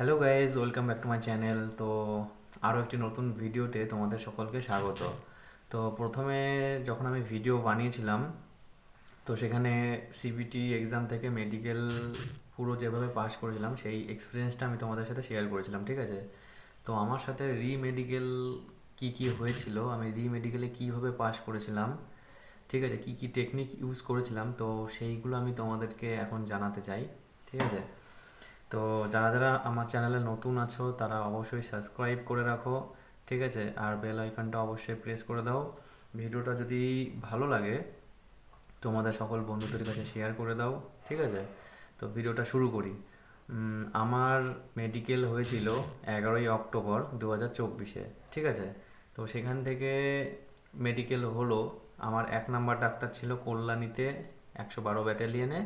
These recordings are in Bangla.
Hello guys welcome back to my channel তো আরও একটি নতুন ভিডিওতে তোমাদের সকলকে স্বাগত। তো প্রথমে যখন আমি ভিডিও বানিয়েছিলাম, তো সেখানে সিবিটি এক্সাম থেকে মেডিকেল পুরো যেভাবে পাস করেছিলাম, সেই এক্সপিরিয়েন্সটা আমি তোমাদের সাথে শেয়ার করেছিলাম, ঠিক আছে? তো আমার সাথে রি মেডিকেল কী কী হয়েছিল, আমি রি মেডিকেলে কীভাবে পাস করেছিলাম, ঠিক আছে? কী কী টেকনিক ইউজ করেছিলাম, তো সেইগুলো আমি তোমাদেরকে এখন জানাতে চাই, ঠিক আছে? তো যারা যারা আমার চ্যানেলে নতুন আছো, তারা অবশ্যই সাবস্ক্রাইব করে রাখো, ঠিক আছে? আর বেল আইকনটা অবশ্যই প্রেস করে দাও। ভিডিওটা যদি ভালো লাগে, তোমাদের সকল বন্ধুদের কাছে শেয়ার করে দাও, ঠিক আছে? তো ভিডিওটা শুরু করি। আমার মেডিকেল হয়েছিল এগারোই অক্টোবর দু হাজার চব্বিশে, ঠিক আছে? তো সেখান থেকে মেডিকেল হলো, আমার এক নাম্বার ডাক্তার ছিল কল্যাণীতে, একশো বারো ব্যাটালিয়নে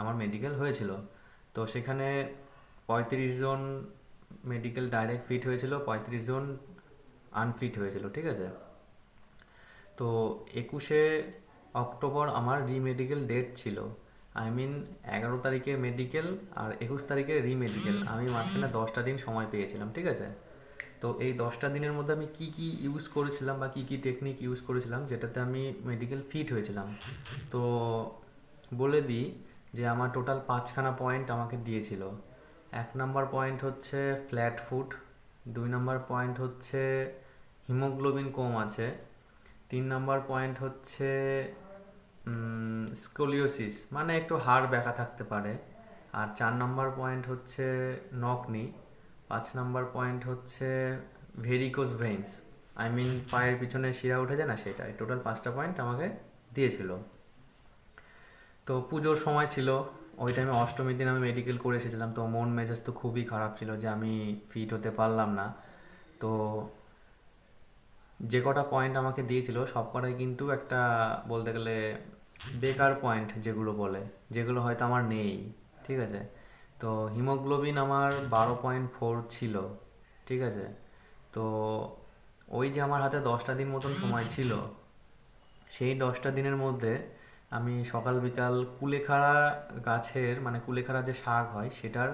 আমার মেডিকেল হয়েছিল। তো সেখানে পঁয়ত্রিশ জন মেডিকেল ডাইরেক্ট ফিট হয়েছিল, পঁয়ত্রিশ জন আনফিট হয়েছিল, ঠিক আছে? তো একুশে অক্টোবর আমার রিমেডিকেল ডেট ছিল। আই মিন এগারো তারিখে মেডিকেল আর একুশ তারিখে রিমেডিকেল আমি মাঝখানে দশটা দিন সময় পেয়েছিলাম, ঠিক আছে? তো এই দশটা দিনের মধ্যে আমি কি কি ইউজ করেছিলাম বা কি কি টেকনিক ইউজ করেছিলাম, যেটাতে আমি মেডিকেল ফিট হয়েছিলাম। তো বলে দিই যে আমার টোটাল পাঁচখানা পয়েন্ট আমাকে দিয়েছিল। এক নম্বর পয়েন্ট হচ্ছে ফ্ল্যাট ফুট দুই নম্বর পয়েন্ট হচ্ছে হিমোগ্লোবিন কম আছে, তিন নম্বর পয়েন্ট হচ্ছে স্কোলিওসিস মানে একটু হাড় ব্যাকা থাকতে পারে। আর চার নাম্বার পয়েন্ট হচ্ছে নকনি পাঁচ নাম্বার পয়েন্ট হচ্ছে ভেরিকোস ভেইনস আই মিন পায়ের পিছনে শিরা উঠে যায় না সেটাই টোটাল পাঁচটা পয়েন্ট আমাকে দিয়েছিল। তো পুজোর সময় ছিল, ওই টাইমে অষ্টমীর দিন আমি মেডিকেল করে এসেছিলাম, তো মন মেজাজ তো খুবই খারাপ ছিল যে আমি ফিট হতে পারলাম না। তো যে কটা পয়েন্ট আমাকে দিয়েছিল, সব কটাই কিন্তু একটা বলতে গেলে বেকার পয়েন্ট যেগুলো বলে, যেগুলো হয়তো আমার নেই, ঠিক আছে? তো হিমোগ্লোবিন আমার বারো পয়েন্ট ফোর ছিল, ঠিক আছে? তো ওই যে আমার হাতে দশটা দিন মতন সময় ছিল, সেই দশটা দিনের মধ্যে আমি সকাল বিকাল কুলেখাড়া গাছের মানে কুলেখাড়া যে শাক হয়, সেটার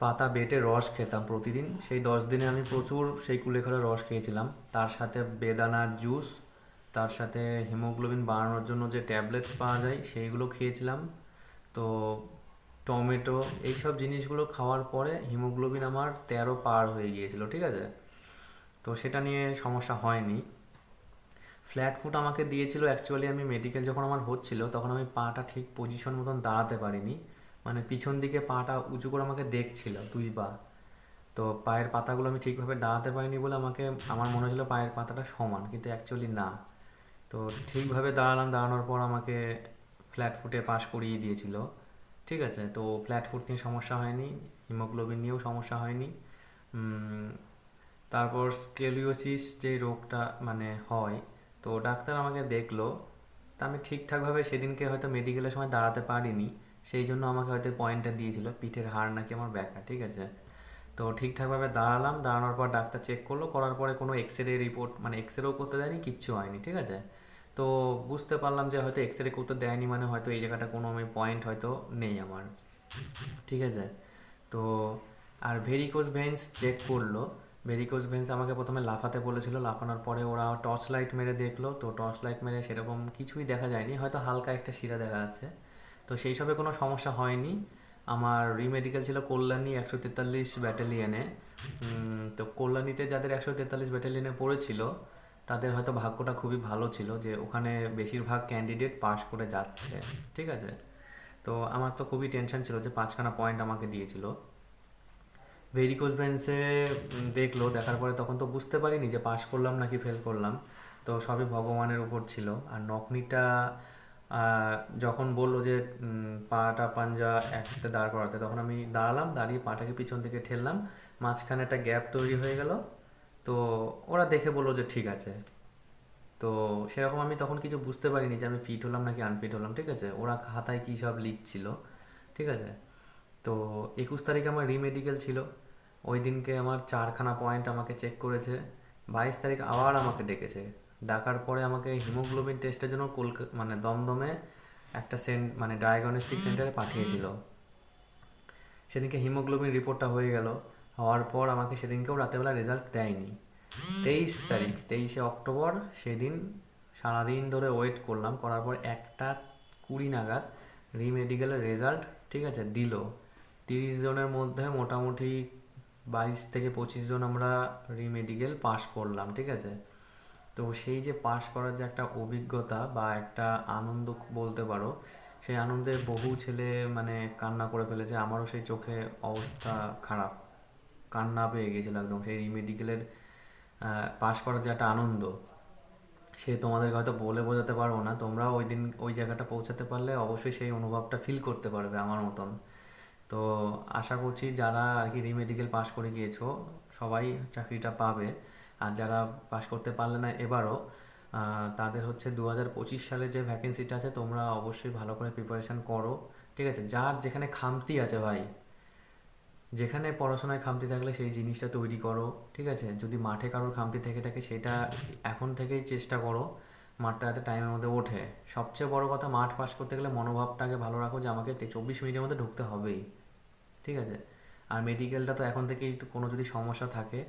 পাতা বেটে রস খেতাম প্রতিদিন। সেই দশ দিনে আমি প্রচুর সেই কুলেখাড়া রস খেয়েছিলাম। তার সাথে বেদানার জুস, তার সাথে হিমোগ্লোবিন বাড়ানোর জন্য যে ট্যাবলেটস পাওয়া যায়, সেইগুলো খেয়েছিলাম। তো টমেটো, এইসব জিনিসগুলো খাওয়ার পরে হিমোগ্লোবিন আমার তেরো পার হয়ে গিয়েছিল, ঠিক আছে? তো সেটা নিয়ে সমস্যা হয়নি। ফ্ল্যাট ফুট আমাকে দিয়েছিল অ্যাকচুয়ালি আমি মেডিকেল যখন আমার হচ্ছিল, তখন আমি পাটা ঠিক পজিশন মতন দাঁড়াতে পারিনি। মানে পিছন দিকে পাটা উঁচু করে আমাকে দেখছিল দুই পা। তো পায়ের পাতাগুলো আমি ঠিকভাবে দাঁড়াতে পারিনি বলে আমাকে, আমার মনে হচ্ছিল পায়ের পাতাটা সমান, কিন্তু অ্যাকচুয়ালি না। তো ঠিকভাবে দাঁড়ালাম, দাঁড়ানোর পর আমাকে ফ্ল্যাট ফুটে পাশ করিয়ে দিয়েছিল। ঠিক আছে? তো ফ্ল্যাট ফুট নিয়ে সমস্যা হয়নি হিমোগ্লোবিন নিয়েও সমস্যা হয়নি। তারপর স্কেলিওসিস যে রোগটা মানে হয় তো ডাক্তার আমাকে দেখল, তা আমি ঠিকঠাকভাবে সেদিনকে হয়তো মেডিকেলের সময় দাঁড়াতে পারিনি, সেই জন্য আমাকে হয়তো পয়েন্টটা দিয়েছিল, পিঠের হাড় নাকি আমার ব্যাকা ঠিক আছে? তো ঠিকঠাকভাবে দাঁড়ালাম, দাঁড়ানোর পর ডাক্তার চেক করল, করার পরে কোনো এক্স রে রিপোর্ট মানে এক্স রেও করতে দেয়নি, কিচ্ছু হয়নি, ঠিক আছে? তো বুঝতে পারলাম যে হয়তো এক্স রে করতে দেয়নি মানে হয়তো এই জায়গাটা কোনো আমি পয়েন্ট হয়তো নেই আমার, ঠিক আছে? তো আর ভেরিকোস ভেন্স চেক করল ভেরিকোস ভেন্স আমাকে প্রথমে লাফাতে বলেছিল, লাফানোর পরে ওরা টর্চ লাইট মেরে দেখল, তো টর্চ লাইট মেরে সেরকম কিছুই দেখা যায়নি, হয়তো হালকা একটা শিরা দেখা যাচ্ছে। তো সেই সবে কোনো সমস্যা হয়নি। আমার রিমেডিকেল ছিল কল্যাণী একশো তেতাল্লিশ ব্যাটালিয়নে তো কল্যাণীতে যাদের একশো তেতাল্লিশ ব্যাটালিয়নে পড়েছিল, তাদের হয়তো ভাগ্যটা খুবই ভালো ছিল যে ওখানে বেশিরভাগ ক্যান্ডিডেট পাশ করে যাচ্ছে, ঠিক আছে? তো আমার তো খুবই টেনশন ছিল যে পাঁচখানা পয়েন্ট আমাকে দিয়েছিল। ভেরিকোজ বেঞ্চে দেখল, দেখার পরে তখন তো বুঝতে পারিনি যে পাশ করলাম নাকি ফেল করলাম। তো সবই ভগবানের উপর ছিল। আর নকনিটা যখন বলল যে পাটা পাঞ্জা একসাথে দাঁড় করাতে, তখন আমি দাঁড়ালাম, দাঁড়িয়ে পাটাকে পিছন দিকে ঠেললাম। মাঝখানে একটা গ্যাপ তৈরি হয়ে গেল। তো ওরা দেখে বলল যে, ঠিক আছে। তো সেরকম আমি তখন কিছু বুঝতে পারিনি যে, আমি ফিট হলাম নাকি আনফিট হলাম, ঠিক আছে? ওরা খাতায় কী সব লিখছিল, ঠিক আছে? তো একুশ তারিখে আমার রিমেডিকেল ছিল। ওই দিনকে আমার চারখানা পয়েন্ট আমাকে চেক করেছে। বাইশ তারিখ আবার আমাকে ডেকেছে। ডাকার পরে আমাকে হিমোগ্লোবিন টেস্টের জন্য কলকাতা মানে দমদমে একটা সেন্ট মানে ডায়াগনস্টিক সেন্টারে পাঠিয়ে দিল। সেদিনকে হিমোগ্লোবিন রিপোর্টটা হয়ে গেল। হওয়ার পর আমাকে সেদিনকেও রাতেবেলা রেজাল্ট দেয়নি। তেইশ তারিখ, তেইশে অক্টোবর সেদিন সারাদিন ধরে ওয়েট করলাম। করার পর একটা কুড়ি নাগাদ রিমেডিকেলের রেজাল্ট ঠিক আছে, দিল। তিরিশ জনের মধ্যে মোটামুটি বাইশ থেকে পঁচিশ জন আমরা রিমেডিকেল পাস করলাম, ঠিক আছে? তো সেই যে পাস করার যে একটা অভিজ্ঞতা বা একটা আনন্দ বলতে পারো, সেই আনন্দে বহু ছেলে মানে কান্না করে ফেলেছে, আমারও সেই চোখে অবস্থা খারাপ। কান্না পেয়ে গেছিল একদম, সেই রিমেডিকেলের পাস করার যে একটা আনন্দ, সে তোমাদেরকে হয়তো বলে বোঝাতে পারব না তোমরা ওই দিন ওই জায়গাটা পৌঁছাতে পারলে অবশ্যই সেই অনুভবটা ফিল করতে পারবে আমার মতন। তো আশা করছি যারা আর কি রিমেডিকেল পাস করে গিয়েছো, সবাই চাকরিটা পাবে। আর যারা পাস করতে পারলে না এবারও তাদের হচ্ছে দু হাজার পঁচিশ সালে যে ভ্যাকেন্সিটা আছে, তোমরা অবশ্যই ভালো করে প্রিপারেশন করো। ঠিক আছে? যার যেখানে খামতি আছে ভাই, যেখানে পড়াশোনায় খামতি থাকলে সেই জিনিসটা তৈরি করো। ঠিক আছে? যদি মাঠে কারোর খামতি থেকে থাকে, সেটা এখন থেকেই চেষ্টা করো। মাঠটা যাতে টাইমের মধ্যে ওঠে। সবচেয়ে বড় কথা, মাঠ পাস করতে গেলে মনোভাবটাকে ভালো রাখো যে আমাকে চব্বিশ মিনিটের মধ্যে ঢুকতে হবেই। ঠিক আছে? আর মেডিকেলটা তো এখন থেকেই একটু কোনো যদি সমস্যা থাকে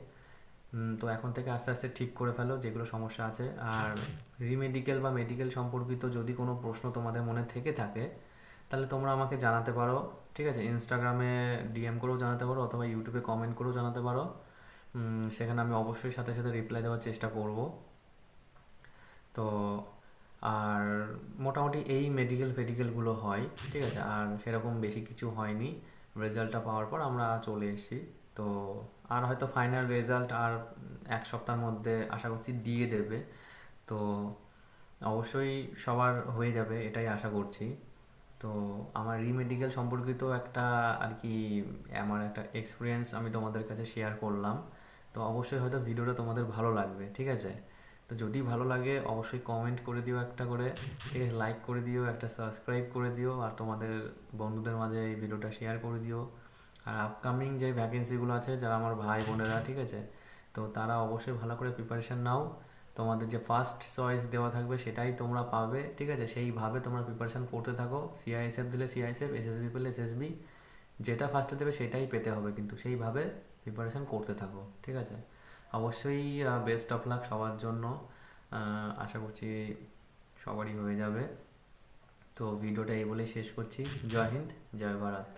তো এখন থেকে আস্তে আস্তে ঠিক করে ফেলো যেগুলো সমস্যা আছে। আর রিমেডিকেল বা মেডিকেল সম্পর্কিত যদি কোনো প্রশ্ন তোমাদের মনে থেকে থাকে, তাহলে তোমরা আমাকে জানাতে পারো। ঠিক আছে? ইনস্টাগ্রামে ডিএম করেও জানাতে পারো অথবা ইউটিউবে কমেন্ট করেও জানাতে পারো। সেখানে আমি অবশ্যই সাথে সাথে রিপ্লাই দেওয়ার চেষ্টা করব। তো, আর মোটামুটি এই মেডিকেল ফেডিকেলগুলো হয়। ঠিক আছে? আর সেরকম বেশি কিছু হয়নি। রেজাল্টটা পাওয়ার পর আমরা চলে এসেছি। তো আর হয়তো ফাইনাল রেজাল্ট আর এক সপ্তাহের মধ্যে আশা করছি দিয়ে দেবে। তো অবশ্যই সবার হয়ে যাবে, এটাই আশা করছি। তো আমার রিমেডিকেল সম্পর্কিত একটা আর কি, আমার একটা এক্সপিরিয়েন্স আমি তোমাদের কাছে শেয়ার করলাম। তো অবশ্যই হয়তো ভিডিওটা তোমাদের ভালো লাগবে, ঠিক আছে? তো যদি ভালো লাগে, অবশ্যই কমেন্ট করে দিও একটা করে, ঠিক আছে? লাইক করে দিও, একটা সাবস্ক্রাইব করে দিও, আর তোমাদের বন্ধুদের মাঝে এই ভিডিওটা শেয়ার করে দিও। আর আপকামিং যে ভ্যাকেন্সিগুলো আছে, যারা আমার ভাই বোনেরা, ঠিক আছে? তো তারা অবশ্যই ভালো করে প্রিপারেশান নাও। তোমাদের যে ফার্স্ট চয়েস দেওয়া থাকবে, সেটাই তোমরা পাবে, ঠিক আছে? সেইভাবে তোমরা প্রিপারেশান করতে থাকো। সিআইএসএফ দিলে সিআইএসএফ এসএসবি পেলে এসএসবি যেটা ফার্স্টে দেবে, সেটাই পেতে হবে, কিন্তু সেইভাবে প্রিপারেশন করতে থাকো, ঠিক আছে? অবশ্যই বেস্ট অফ লাক সবার জন্য। আশা করছি সবারই হয়ে যাবে। তো ভিডিওটা এই বলেই শেষ করছি। জয় হিন্দ, জয় ভারত।